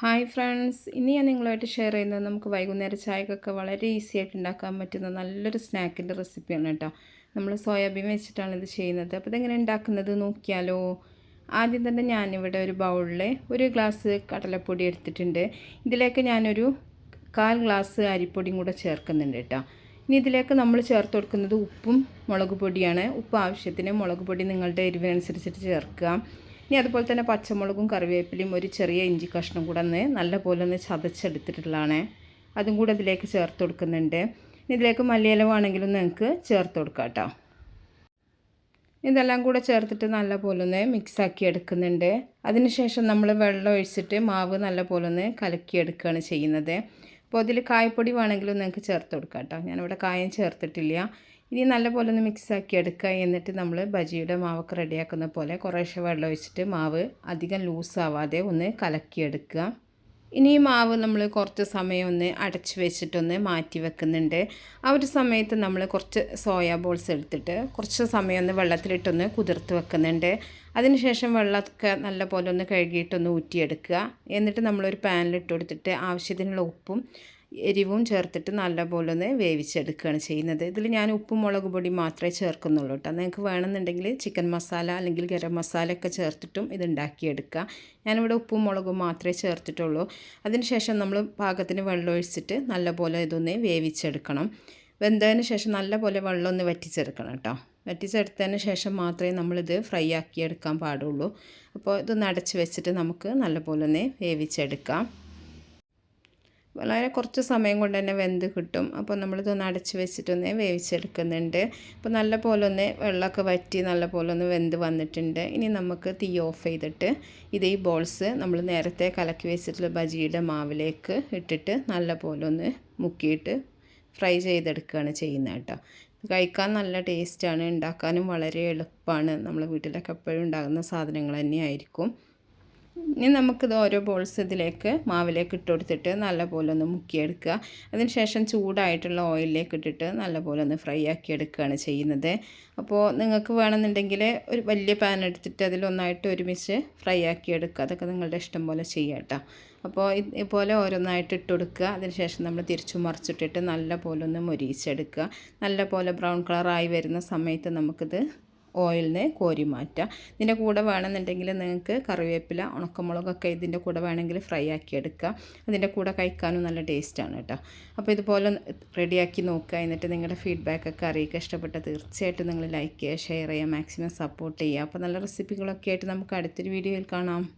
Hi friends ഇനി ഞാൻ നിങ്ങളുമായിട്ട് ഷെയർ ചെയ്യുന്നത് നമുക്ക് വൈകുന്നേരം ചായക്കൊക്കെ വളരെ ഈസി ആയിട്ട് ഉണ്ടാക്കാൻ പറ്റുന്ന നല്ലൊരു സ്നാക്കിന്റെ റെസിപ്പിയാണ് കേട്ടോ. നമ്മൾ സോയാബീൻ വെച്ചിട്ടാണ് ഇത് ചെയ്യുന്നത്. അപ്പോൾ ഇതെങ്ങനെ ഉണ്ടാക്കുന്നത് നോക്കിയാലോ. ആദ്യം തന്നെ ഞാനിവിടെ ഒരു ബൗളിൽ ഒരു ഗ്ലാസ് കടലപ്പൊടി എടുത്തിട്ടുണ്ട്. ഇതിലേക്ക് ഞാനൊരു കാൽ ഗ്ലാസ് അരിപ്പൊടിയും കൂടെ ചേർക്കുന്നുണ്ട് കേട്ടോ. ഇനി ഇതിലേക്ക് നമ്മൾ ചേർത്ത് കൊടുക്കുന്നത് ഉപ്പും മുളക് പൊടിയാണ്. ഉപ്പ് ആവശ്യത്തിന് മുളക് പൊടി നിങ്ങളുടെ എരിവിനനുസരിച്ചിട്ട് ചേർക്കുക. ഇനി അതുപോലെ തന്നെ പച്ചമുളകും കറിവേപ്പിലയും ഒരു ചെറിയ ഇഞ്ചി കഷ്ണം കൂടെ ഒന്ന് നല്ലപോലെ ഒന്ന് ചതച്ചെടുത്തിട്ടുള്ളതാണ്. അതും കൂടെ ഇതിലേക്ക് ചേർത്ത് കൊടുക്കുന്നുണ്ട്. ഇതിലേക്ക് മല്ലിയില വേണമെങ്കിലും നിങ്ങൾക്ക് ചേർത്ത് കൊടുക്കാം കേട്ടോ. ഇതെല്ലാം കൂടെ ചേർത്തിട്ട് നല്ലപോലെ ഒന്ന് മിക്സാക്കി എടുക്കുന്നുണ്ട്. അതിനുശേഷം നമ്മൾ വെള്ളം ഒഴിച്ചിട്ട് മാവ് നല്ലപോലെ ഒന്ന് കലക്കിയെടുക്കുകയാണ് ചെയ്യുന്നത്. അപ്പോൾ അതിൽ കായപ്പൊടി വേണമെങ്കിലും നിങ്ങൾക്ക് ചേർത്ത് കൊടുക്കാം കേട്ടോ. ഞാനിവിടെ കായം ചേർത്തിട്ടില്ല. ഇനി നല്ലപോലെ ഒന്ന് മിക്സാക്കി എടുക്കുക എന്നിട്ട് നമ്മൾ ബജിയുടെ മാവൊക്കെ റെഡിയാക്കുന്ന പോലെ കുറേശ്ശെ വെള്ളം ഒഴിച്ചിട്ട് മാവ് അധികം ലൂസാവാതെ ഒന്ന് കലക്കിയെടുക്കുക. ഇനി ഈ മാവ് നമ്മൾ കുറച്ച് സമയം ഒന്ന് അടച്ചു വെച്ചിട്ടൊന്ന് മാറ്റി വെക്കുന്നുണ്ട്. ആ ഒരു സമയത്ത് നമ്മൾ കുറച്ച് സോയാ ബോൾസ് എടുത്തിട്ട് കുറച്ച് സമയം ഒന്ന് വെള്ളത്തിലിട്ടൊന്ന് കുതിർത്ത് വെക്കുന്നുണ്ട്. അതിനുശേഷം വെള്ളമൊക്കെ നല്ല പോലെ ഒന്ന് കഴുകിയിട്ടൊന്ന് ഊറ്റിയെടുക്കുക. എന്നിട്ട് നമ്മളൊരു പാനിലിട്ട് കൊടുത്തിട്ട് ആവശ്യത്തിനുള്ള ഉപ്പും എരിവും ചേർത്തിട്ട് നല്ലപോലെ ഒന്ന് വേവിച്ചെടുക്കുകയാണ് ചെയ്യുന്നത്. ഇതിൽ ഞാൻ ഉപ്പും മുളക് പൊടി മാത്രമേ ചേർക്കുന്നുള്ളൂ കേട്ടോ. നിങ്ങൾക്ക് വേണമെന്നുണ്ടെങ്കിൽ ചിക്കൻ മസാല അല്ലെങ്കിൽ ഗരം മസാല ഒക്കെ ചേർത്തിട്ടും ഇത് ഉണ്ടാക്കിയെടുക്കുക. ഞാനിവിടെ ഉപ്പും മുളകും മാത്രമേ ചേർത്തിട്ടുള്ളൂ. അതിനുശേഷം നമ്മൾ പാകത്തിന് വെള്ളം ഒഴിച്ചിട്ട് നല്ലപോലെ ഇതൊന്ന് വേവിച്ചെടുക്കണം. വെന്തതിന് ശേഷം നല്ലപോലെ വെള്ളം ഒന്ന് വറ്റിച്ചെടുക്കണം കേട്ടോ. വറ്റിച്ചെടുത്തതിന് ശേഷം മാത്രമേ നമ്മളിത് ഫ്രൈ ആക്കി എടുക്കാൻ പാടുള്ളൂ. അപ്പോൾ ഇതൊന്ന് അടച്ച് വെച്ചിട്ട് നമുക്ക് നല്ലപോലെ ഒന്ന് വേവിച്ചെടുക്കാം. വളരെ കുറച്ച് സമയം കൊണ്ട് തന്നെ വെന്ത് കിട്ടും. അപ്പോൾ നമ്മളിതൊന്ന് അടച്ച് വെച്ചിട്ടൊന്ന് വേവിച്ചെടുക്കുന്നുണ്ട്. അപ്പോൾ നല്ല പോലെ ഒന്ന് വെള്ളമൊക്കെ വറ്റി നല്ല പോലെ ഒന്ന് വെന്ത് വന്നിട്ടുണ്ട്. ഇനി നമുക്ക് തീ ഓഫ് ചെയ്തിട്ട് ഇത് ഈ ബോൾസ് നമ്മൾ നേരത്തെ കലക്കി വെച്ചിട്ടുള്ള ബജിയുടെ മാവിലേക്ക് ഇട്ടിട്ട് നല്ല പോലെ ഒന്ന് മുക്കിയിട്ട് ഫ്രൈ ചെയ്തെടുക്കുകയാണ് ചെയ്യുന്നത് കേട്ടോ. കഴിക്കാൻ നല്ല ടേസ്റ്റാണ്. ഉണ്ടാക്കാനും വളരെ എളുപ്പമാണ്. നമ്മൾ വീട്ടിലൊക്കെ എപ്പോഴും ഉണ്ടാകുന്ന സാധനങ്ങൾ തന്നെയായിരിക്കും. ഇനി നമുക്കിത് ഓരോ ബോൾസ് ഇതിലേക്ക് മാവിലേക്ക് ഇട്ട് കൊടുത്തിട്ട് നല്ലപോലെ ഒന്ന് മുക്കിയെടുക്കുക. അതിനുശേഷം ചൂടായിട്ടുള്ള ഓയിലിലേക്ക് ഇട്ടിട്ട് നല്ലപോലെ ഒന്ന് ഫ്രൈ ആക്കി എടുക്കുകയാണ് ചെയ്യുന്നത്. അപ്പോൾ നിങ്ങൾക്ക് വേണമെന്നുണ്ടെങ്കിൽ ഒരു വലിയ പാൻ എടുത്തിട്ട് അതിലൊന്നായിട്ട് ഒരുമിച്ച് ഫ്രൈ ആക്കി എടുക്കുക. അതൊക്കെ നിങ്ങളുടെ ഇഷ്ടം പോലെ ചെയ്യാം അപ്പോൾ ഇതുപോലെ ഓരോന്നായിട്ട് ഇട്ട് കൊടുക്കുക. അതിനുശേഷം നമ്മൾ തിരിച്ചു മറിച്ചിട്ടിട്ട് നല്ല പോലെ ഒന്ന് മൊരിയിച്ചെടുക്കുക. നല്ല പോലെ ബ്രൗൺ കളറായി വരുന്ന സമയത്ത് നമുക്കിത് ഓയിലിനെ കോരി മാറ്റുക. ഇതിന്റെ കൂടെ വേണമെന്നുണ്ടെങ്കിൽ നിങ്ങൾക്ക് കറിവേപ്പില ഉണക്കമുളകൊക്കെ ഇതിന്റെ കൂടെ വേണമെങ്കിൽ ഫ്രൈ ആക്കി എടുക്കുക. അതിന്റെ കൂടെ കഴിക്കാനും നല്ല ടേസ്റ്റാണ് കേട്ടോ. അപ്പോൾ ഇതുപോലെ റെഡിയാക്കി നോക്കുക. എന്നിട്ട് നിങ്ങളുടെ ഫീഡ്ബാക്കൊക്കെ അറിയിക്കുക. ഇഷ്ടപ്പെട്ട തീർച്ചയായിട്ടും നിങ്ങൾ ലൈക്ക് ചെയ്യുക ഷെയർ ചെയ്യുക മാക്സിമം സപ്പോർട്ട് ചെയ്യുക. അപ്പോൾ നല്ല റെസിപ്പികളൊക്കെ ആയിട്ട് നമുക്ക് അടുത്തൊരു വീഡിയോയിൽ കാണാം.